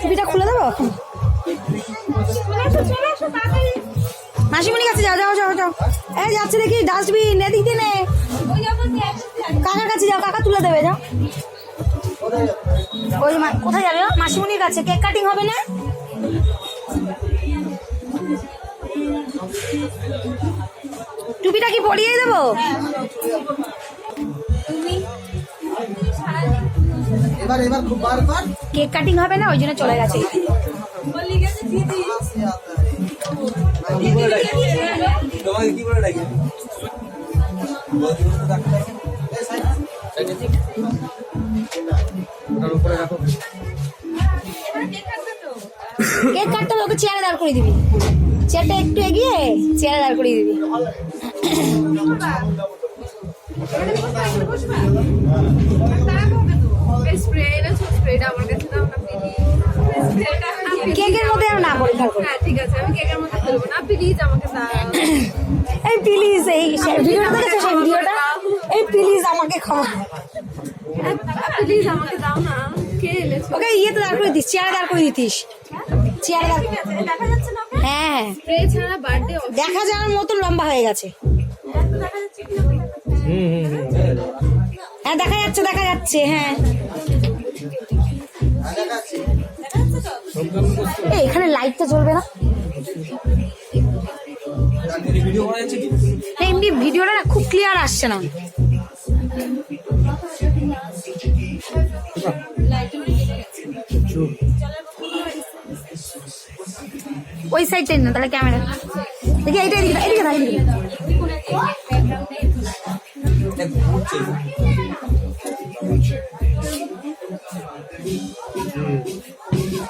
টুপিটা খুলে দেবো? মাসিমণির কাছে যাও যাও যাও যাও। এই যাচ্ছে দেখি ডাস্টবিন এদিক নে। কাকার কাছে যাও, কাকা তুলে দেবে, যাও। ওই কোথায় যাবে? মাসিমণির কাছে। কেক কাটিং হবে না? পরিয়ে দেবো? কেক কাটিং হবে না ওই জন্য চলে গেছে। কেক কাটতে হবে ওকে চেয়ারে দাঁড় করিয়ে দিবি। চেয়ারটা একটু এগিয়ে চেয়ারে দাঁড় করিয়ে দিবি। কেকের মধ্যে না করি হ্যাঁ ঠিক আছে আমি কেকের মধ্যে তুলবো না। প্লিজ আমাকে এই প্লিজ এই ভিডিওটা দেখেছ সেই ভিডিওটা? এই প্লিজ আমাকে ক্ষমা প্লিজ আমাকে দাও না। ইয়েতে দাঁড় করে দিস চেয়ারে দাঁড় করে দিতিস। চেয়ারে দাঁড় হ্যাঁ। বার্থডে দেখা যাওয়ার মতো লম্বা হয়ে গেছে। হ্যাঁ দেখা যাচ্ছে দেখা যাচ্ছে হ্যাঁ। এখানে লাইটটা জ্বলবে না। না, এমনি ভিডিওটা খুব ক্লিয়ার আসছে না। ওই সাইডটাই না তাহলে ক্যামেরা দেখি এইটা এদিকে এদিকে। দেখ, ঘুরছে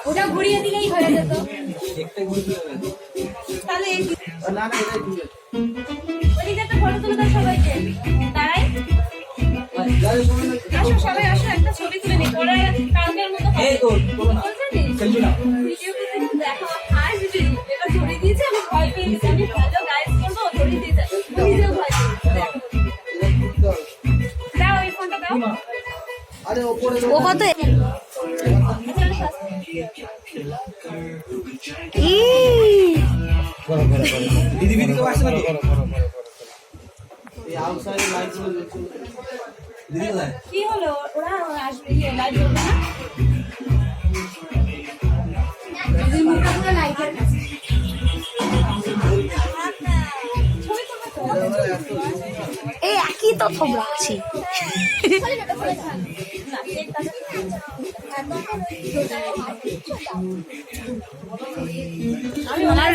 ওটা ঘুরিয়ে দিলেই হয়ে যেত। একটা হবে তাহলে না না ঠিক আছে ওদিকে একটা ফটো তুলে দাও সবাইকে। সময় নেই। আসো সবাই আসো একটা ছবি তুলে নিই। পরে কালকের মতো এই তো তোলো না। দিদি কোথায় কি হলো ওরা আসবে না এই একই তো তোমরা আছি আমি ওনার